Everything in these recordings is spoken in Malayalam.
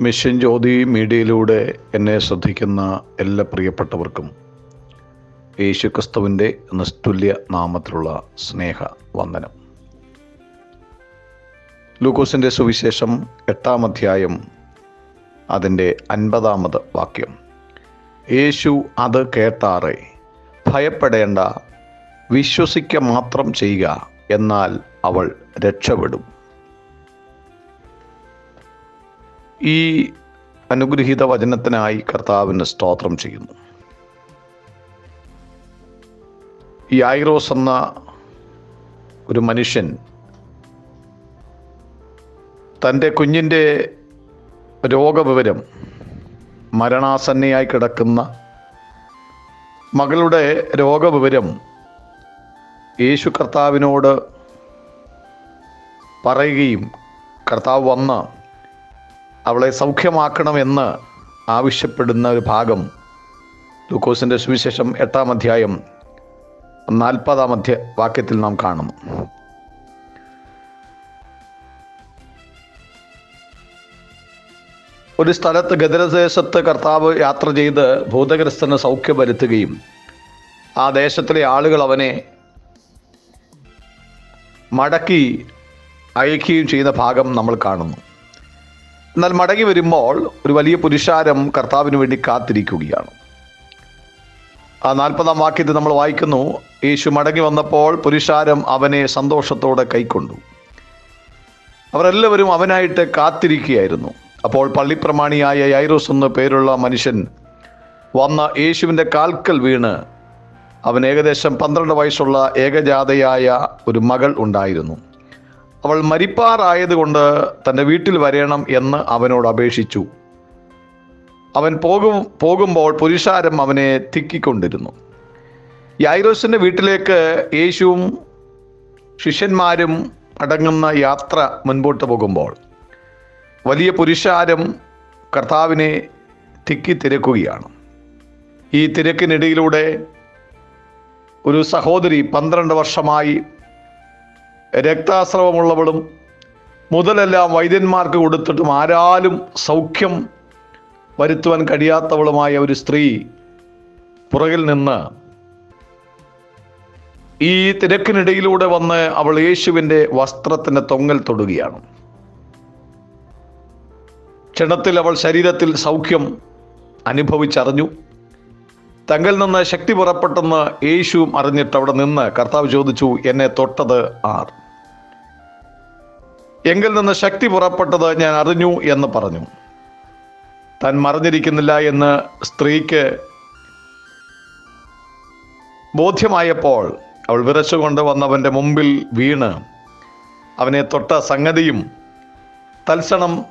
മിഷൻ ജ്യോതി മീഡിയയിലൂടെ എന്നെ ശ്രദ്ധിക്കുന്ന എല്ലാ പ്രിയപ്പെട്ടവർക്കും യേശു ക്രിസ്തുവിന്റെ നിസ്തുല്യ നാമത്തിലുള്ള സ്നേഹ വന്ദനം ലൂക്കോസിന്റെ സുവിശേഷം എട്ടാം അധ്യായം അതിന്റെ അൻപതാമത് വാക്യം. യേശു അത് കേട്ടാറെ ഭയപ്പെടേണ്ട വിശ്വസിക്ക മാത്രം ചെയ്യുക എന്നാൽ അവൾ രക്ഷപ്പെടും. ഈ അനുഗ്രഹീത വചനത്തിനായി കർത്താവിന് സ്തോത്രം ചെയ്യുന്നു. ഈ ഐറോസ് എന്ന ഒരു മനുഷ്യൻ തന്റെ കുഞ്ഞിന്റെ രോഗവിവരം മരണാസന്നയായി കിടക്കുന്ന മകളുടെ രോഗവിവരം യേശു കർത്താവിനോട് പറയുകയും കർത്താവ് വന്ന് അവളെ സൗഖ്യമാക്കണമെന്ന് ആവശ്യപ്പെടുന്ന ഒരു ഭാഗം ലൂക്കോസിന്റെ സുവിശേഷം എട്ടാം അധ്യായം നാൽപ്പതാം അധ്യ വാക്യത്തിൽ നാം കാണുന്നു. ഒരു സ്ഥലത്ത് ഗദരദേശത്ത് കർത്താവ് യാത്ര ചെയ്ത് ഭൂതഗ്രസ്തന് സൗഖ്യം വരുത്തുകയും ആ ദേശത്തിലെ ആളുകൾ അവനെ മടക്കി അയക്കുകയും ചെയ്യുന്ന ഭാഗം നമ്മൾ കാണുന്നു. എന്നാൽ മടങ്ങി വരുമ്പോൾ ഒരു വലിയ പുരുഷാരം കർത്താവിന് വേണ്ടി കാത്തിരിക്കുകയാണ്. ആ നാൽപ്പതാം വാക്യത്തിൽ നമ്മൾ വായിക്കുന്നു യേശു മടങ്ങി വന്നപ്പോൾ പുരുഷാരം അവനെ സന്തോഷത്തോടെ കൈക്കൊണ്ടു. അവരെല്ലാവരും അവനായിട്ട് കാത്തിരിക്കുകയായിരുന്നു. അപ്പോൾ പള്ളിപ്രമാണിയായ യൈറോസ് എന്ന പേരുള്ള മനുഷ്യൻ വന്ന യേശുവിന്റെ കാൽക്കൽ വീണ്. അവൻ ഏകദേശം പന്ത്രണ്ട് വയസ്സുള്ള ഏകജാതയായ ഒരു മകൾ ഉണ്ടായിരുന്നു. അവൾ മരിപ്പാറായതുകൊണ്ട് തന്റെ വീട്ടിൽ വരേണം എന്ന് അവനോട് അപേക്ഷിച്ചു. അവൻ പോകും പോകുമ്പോൾ പുരുഷാരം അവനെ തിക്കിക്കൊണ്ടിരുന്നു. യായിറോസിന്റെ വീട്ടിലേക്ക് യേശുവും ശിഷ്യന്മാരും അടങ്ങുന്ന യാത്ര മുൻപോട്ട് പോകുമ്പോൾ വലിയ പുരുഷാരം കർത്താവിനെ തിക്കി തിരക്കുകയാണ്. ഈ തിരക്കിനിടയിലൂടെ ഒരു സഹോദരി പന്ത്രണ്ട് വർഷമായി രക്താസ്രവമുള്ളവളും മുതലെല്ലാം വൈദ്യന്മാർക്ക് കൊടുത്തിട്ടും ആരാലും സൗഖ്യം വരുത്തുവാൻ കഴിയാത്തവളുമായ ഒരു സ്ത്രീ പുറകിൽ നിന്ന് ഈ തിരക്കിനിടയിലൂടെ വന്ന് അവൾ യേശുവിന്റെ വസ്ത്രത്തിന്റെ തൊങ്ങൽ തൊടുകയാണ്. ക്ഷണത്തിൽ അവൾ ശരീരത്തിൽ സൗഖ്യം അനുഭവിച്ചറിഞ്ഞു. തങ്കിൽ നിന്ന് ശക്തി പുറപ്പെട്ടെന്ന് യേശുവും അറിഞ്ഞിട്ട് അവിടെ നിന്ന് കർത്താവ് ചോദിച്ചു എന്നെ തൊട്ടത് ആർ? എങ്കിൽ നിന്ന് ശക്തി പുറപ്പെട്ടത് ഞാൻ അറിഞ്ഞു എന്ന് പറഞ്ഞു. താൻ മറിഞ്ഞിരിക്കുന്നില്ല എന്ന് സ്ത്രീക്ക് ബോധ്യമായപ്പോൾ അവൾ വിറച്ചുകൊണ്ട് വന്നവന്റെ മുമ്പിൽ വീണ്. അവനെ തൊട്ട സംഗതിയും തൽക്ഷണം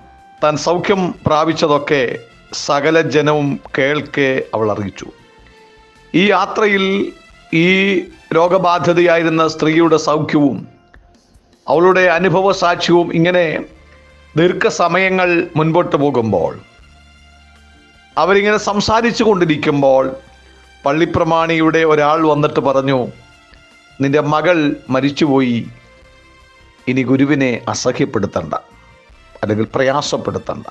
താൻ സൗഖ്യം പ്രാപിച്ചതൊക്കെ സകല ജനവും കേൾക്കെ അവൾ അറിയിച്ചു. ഈ യാത്രയിൽ ഈ രോഗബാധിതയായിരുന്ന സ്ത്രീയുടെ സൗഖ്യവും അവളുടെ അനുഭവ സാക്ഷ്യവും ഇങ്ങനെ ദീർഘസമയങ്ങൾ മുൻപോട്ട് പോകുമ്പോൾ അവരിങ്ങനെ സംസാരിച്ചു കൊണ്ടിരിക്കുമ്പോൾ പള്ളിപ്രമാണിയുടെ ഒരാൾ വന്നിട്ട് പറഞ്ഞു നിന്റെ മകൾ മരിച്ചുപോയി. ഇനി ഗുരുവിനെ അസഹ്യപ്പെടുത്തണ്ട അല്ലെങ്കിൽ പ്രയാസപ്പെടുത്തണ്ട.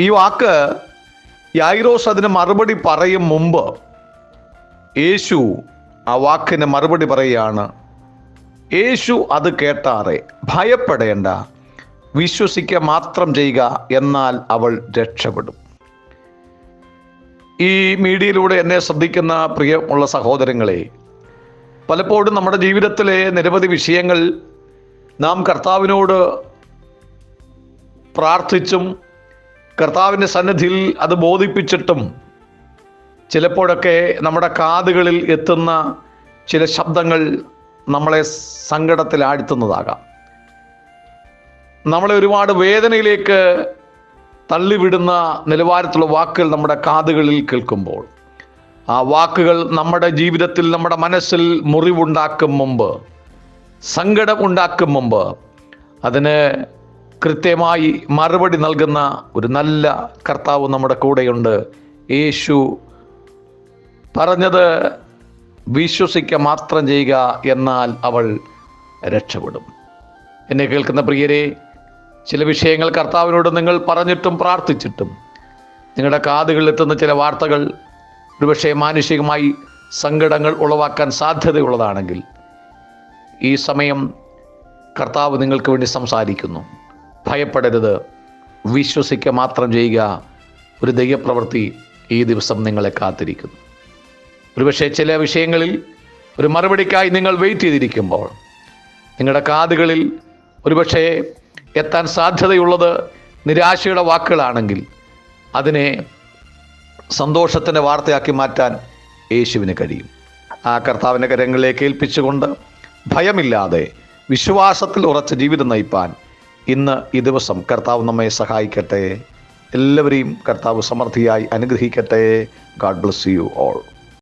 ഈ വാക്ക് യായിറോസ് അതിന് മറുപടി പറയും മുമ്പ്. യേശു ആ വാക്കിന് മറുപടി പറയുകയാണ് യേശു അത് കേട്ടാറെ ഭയപ്പെടേണ്ട വിശ്വസിക്കുക മാത്രം ചെയ്യുക എന്നാൽ അവൾ രക്ഷപ്പെടും. ഈ മീഡിയയിലൂടെ എന്നെ ശ്രദ്ധിക്കുന്ന പ്രിയമുള്ള സഹോദരങ്ങളെ പലപ്പോഴും നമ്മുടെ ജീവിതത്തിലെ നിരവധി വിഷയങ്ങൾ നാം കർത്താവിനോട് പ്രാർത്ഥിച്ചും കർത്താവിന്റെ സന്നിധിയിൽ അത് ബോധിപ്പിച്ചിട്ടും ചിലപ്പോഴൊക്കെ നമ്മുടെ കാതുകളിൽ എത്തുന്ന ചില ശബ്ദങ്ങൾ നമ്മളെ സങ്കടത്തിലാഴ്ത്തുന്നതാകാം നമ്മളെ ഒരുപാട് വേദനയിലേക്ക് തള്ളിവിടുന്ന നിലവാരത്തിലുള്ള വാക്കുകൾ നമ്മുടെ കാതുകളിൽ കേൾക്കുമ്പോൾ ആ വാക്കുകൾ നമ്മുടെ ജീവിതത്തിൽ നമ്മുടെ മനസ്സിൽ മുറിവുണ്ടാക്കും മുമ്പ് സങ്കടം ഉണ്ടാക്കും മുമ്പ് അതിന് കൃത്യമായി മറുപടി നൽകുന്ന ഒരു നല്ല കർത്താവ് നമ്മുടെ കൂടെയുണ്ട്. യേശു പറഞ്ഞത് വിശ്വസിക്ക മാത്രം ചെയ്യുക എന്നാൽ അവൾ രക്ഷപ്പെടും. എന്നെ കേൾക്കുന്ന പ്രിയരെ ചില വിഷയങ്ങൾ കർത്താവിനോട് നിങ്ങൾ പറഞ്ഞിട്ടും പ്രാർത്ഥിച്ചിട്ടും നിങ്ങളുടെ കാതുകളിൽ എത്തുന്ന ചില വാർത്തകൾ ഒരുപക്ഷെ മാനുഷികമായി സങ്കടങ്ങൾ ഉളവാക്കാൻ സാധ്യതയുള്ളതാണെങ്കിൽ ഈ സമയം കർത്താവ് നിങ്ങൾക്ക് വേണ്ടി സംസാരിക്കുന്നു. ഭയപ്പെടരുത്. വിശ്വസിക്കുക മാത്രം ചെയ്യുക. ഒരു ദൈവപ്രവൃത്തി ഈ ദിവസം നിങ്ങളെ കാത്തിരിക്കുന്നു. ഒരുപക്ഷെ ചില വിഷയങ്ങളിൽ ഒരു മറുപടിക്കായി നിങ്ങൾ വെയിറ്റ് ചെയ്തിരിക്കുമ്പോൾ നിങ്ങളുടെ കാതുകളിൽ ഒരുപക്ഷെ എത്താൻ സാധ്യതയുള്ളത് നിരാശയുടെ വാക്കുകളാണെങ്കിൽ അതിനെ സന്തോഷത്തിന്റെ വാർത്തയാക്കി മാറ്റാൻ യേശുവിന് കഴിയും. ആ കർത്താവിന്റെ കരങ്ങളിലേക്ക് ഏൽപ്പിച്ചുകൊണ്ട് ഭയമില്ലാതെ വിശ്വാസത്തിൽ ഉറച്ച ജീവിതം നയിപ്പാൻ ഇന്ന് ഈ ദിവസം കർത്താവ് നമ്മെ സഹായിക്കട്ടെ. എല്ലാവരെയും കർത്താവ് സമൃദ്ധിയായി അനുഗ്രഹിക്കട്ടെ. God bless you all